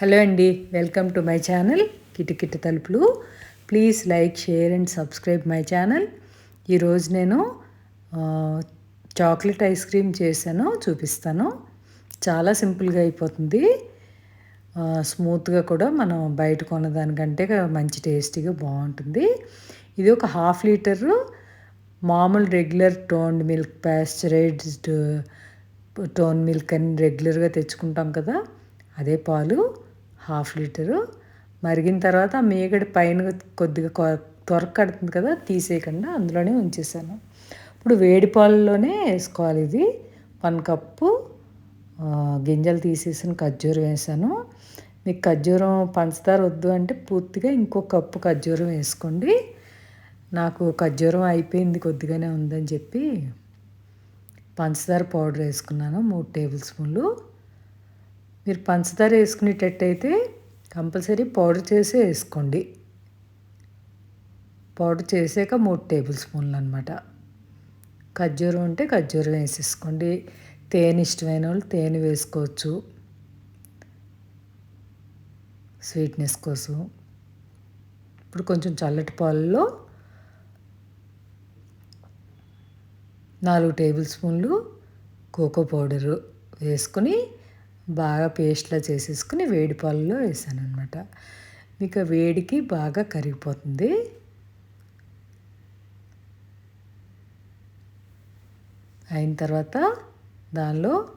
Hello అండి welcome to my channel కిటికిటి తలుపులు. Please like share and subscribe my channel. ఈరోజు నేను చాక్లెట్ ఐస్ క్రీమ్ చేశాను చూపిస్తాను. చాలా సింపుల్గా అయిపోతుంది. స్మూత్గా కూడా మనం బయట కొన్నదానికంటే మంచి టేస్టీగా బాగుంటుంది. ఇది ఒక హాఫ్ లీటరు మామూలు regular tone milk pasteurised tone milk అని రెగ్యులర్గా తెచ్చుకుంటాం కదా అదే పాలు. Half litre. మరిగిన తర్వాత మేగడి పైన కొద్దిగా త్వర కడుతుంది కదా తీసేయకుండా అందులోనే ఉంచేసాను. ఇప్పుడు వేడి పాలలోనే వేసుకోవాలి ఇది. వన్ కప్పు గింజలు తీసేసిన ఖర్జూరం వేసాను. మీకు ఖర్జూరం పంచదార వద్దు అంటే పూర్తిగా ఇంకో కప్పు ఖర్జూరం వేసుకోండి. నాకు ఖర్జూరం అయిపోయింది కొద్దిగానే ఉందని చెప్పి పంచదార పౌడర్ వేసుకున్నాను మూడు టేబుల్ స్పూన్లు. మీరు పంచదార వేసుకునేటట్టయితే కంపల్సరీ పౌడర్ చేసే వేసుకోండి. పౌడర్ చేసాక మూడు టేబుల్ స్పూన్లు అనమాట ఖర్జూరం ఉంటే ఖర్జూరం వేసేసుకోండి. తేనె ఇష్టమైన వాళ్ళు తేనె వేసుకోవచ్చు. స్వీట్నెస్ కోసం. ఇప్పుడు కొంచెం చల్లటి పాలలో నాలుగు టేబుల్ స్పూన్లు కోకో పౌడరు వేసుకొని బాగా పేస్ట్లా చేసేసుకుని వేడి పాలలో వేసాను అనమాట మీకు వేడికి బాగా కరిగిపోతుంది. అయిన తర్వాత దానిలో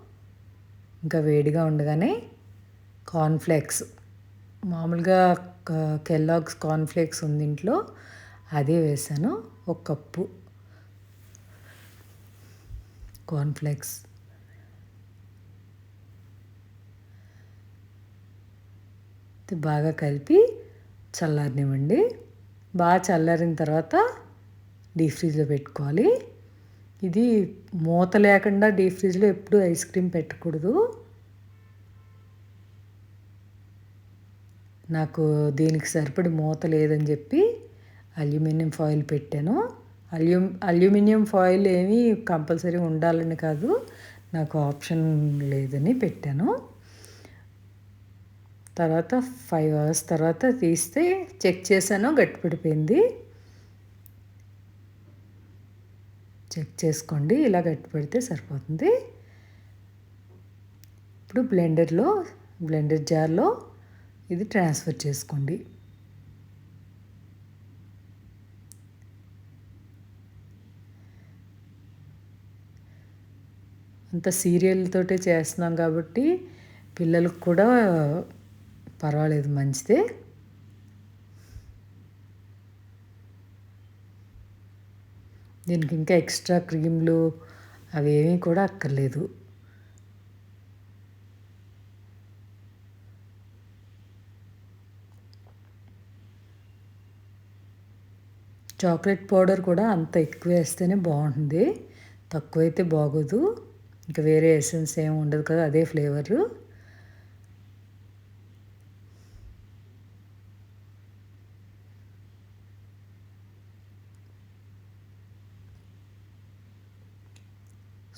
ఇంకా వేడిగా ఉండగానే కార్న్ఫ్లేక్స్. మామూలుగా కెల్లాగ్స్ కార్న్ఫ్లేక్స్ ఉంది ఇంట్లో అదే వేసాను ఒక కప్పు. కార్న్ఫ్లేక్స్. బాగా కలిపి చల్లారనివ్వండి. బాగా చల్లారిన తర్వాత డీప్ ఫ్రీజ్లో పెట్టుకోవాలి. ఇది మూత లేకుండా డీప్ ఫ్రీజ్లో ఎప్పుడు ఐస్ క్రీమ్ పెట్టకూడదు. నాకు దీనికి సరిపడి మూత లేదని చెప్పి అల్యూమినియం ఫాయిల్ పెట్టాను. అల్యూ అల్యూమినియం ఫాయిల్ ఏమీ కంపల్సరీ ఉండాలని కాదు. నాకు ఆప్షన్ లేదని పెట్టాను. తర్వాత ఫైవ్ అవర్స్ తర్వాత తీస్తే చెక్ చేశాను గట్టిపడిపోయింది చెక్ చేసుకోండి ఇలా గట్టిపడితే సరిపోతుంది. ఇప్పుడు బ్లెండర్లో బ్లెండర్ జార్లో ఇది ట్రాన్స్ఫర్ చేసుకోండి. అంత సీరియల్తోటే చేస్తున్నాం కాబట్టి పిల్లలకు కూడా పర్వాలేదు మంచిదే. దీనికి ఇంకా ఎక్స్ట్రా క్రీమ్లు అవేమీ కూడా అక్కర్లేదు. చాక్లెట్ పౌడర్ కూడా అంత ఎక్కువ వేస్తేనే బాగుంటుంది. తక్కువైతే బాగోదు. ఇంకా వేరే ఎసెన్స్ ఏమి ఉండదు కదా అదే ఫ్లేవరు.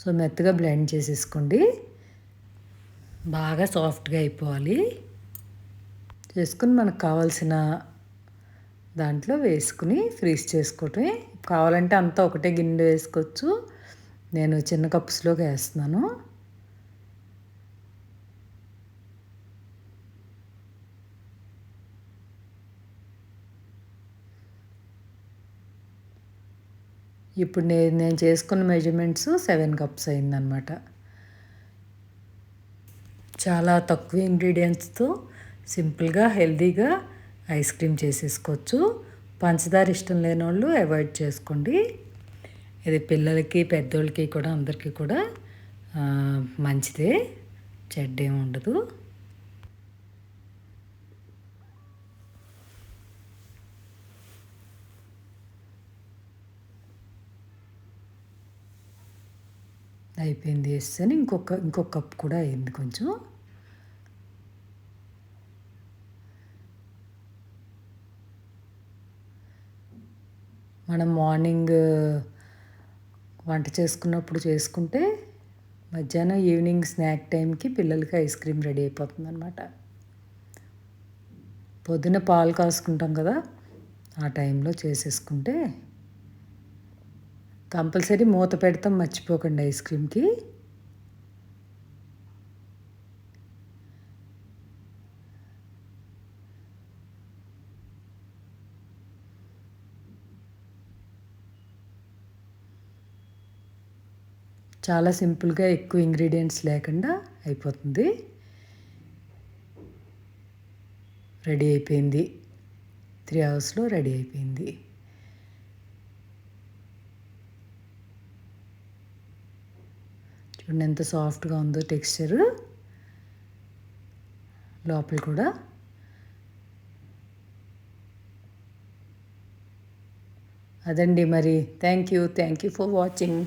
సో మెత్తగా బ్లెండ్ చేసేసుకోండి. బాగా సాఫ్ట్గా అయిపోవాలి. చేసుకుని మనకు కావాల్సిన దాంట్లో వేసుకుని ఫ్రీజ్ చేసుకోవటమే. కావాలంటే అంతా ఒకటే గిన్నె వేసుకోవచ్చు. నేను చిన్న కప్స్లోకి వేస్తున్నాను. ఇప్పుడు నేను నేను చేసుకున్న మెజర్మెంట్స్ సెవెన్ కప్స్ అయిందనమాట చాలా తక్కువ ఇంగ్రీడియంట్స్తో సింపుల్గా హెల్తీగా ఐస్ క్రీమ్ చేసేసుకోవచ్చు. పంచదార ఇష్టం లేని వాళ్ళు అవాయిడ్ చేసుకోండి. ఇది పిల్లలకి పెద్దోళ్ళకి కూడా అందరికీ కూడా మంచిదే. చెడ్డేం ఉండదు. అయిపోయింది వేస్తాను ఇంకొక ఇంకొక కప్ కూడా అయింది కొంచెం. మనం మార్నింగ్ వంట చేసుకున్నప్పుడు చేసుకుంటే మధ్యాహ్నం ఈవినింగ్ స్నాక్ టైంకి పిల్లలకి ఐస్ క్రీమ్ రెడీ అయిపోతుంది అనమాట పొద్దున పాలు కాసుకుంటాం కదా ఆ టైంలో చేసేసుకుంటే కంపల్సరీ మూత పెడతాం మర్చిపోకండి ఐస్ క్రీమ్కి. చాలా సింపుల్గా ఎక్కువ ఇంగ్రీడియంట్స్ లేకుండా అయిపోతుంది. రెడీ అయిపోయింది. త్రీ అవర్స్లో రెడీ అయిపోయింది. చూడండి ఎంత సాఫ్ట్గా ఉందో టెక్స్చర్. లోపల కూడా. అదండి మరి. Thank you thank you for watching.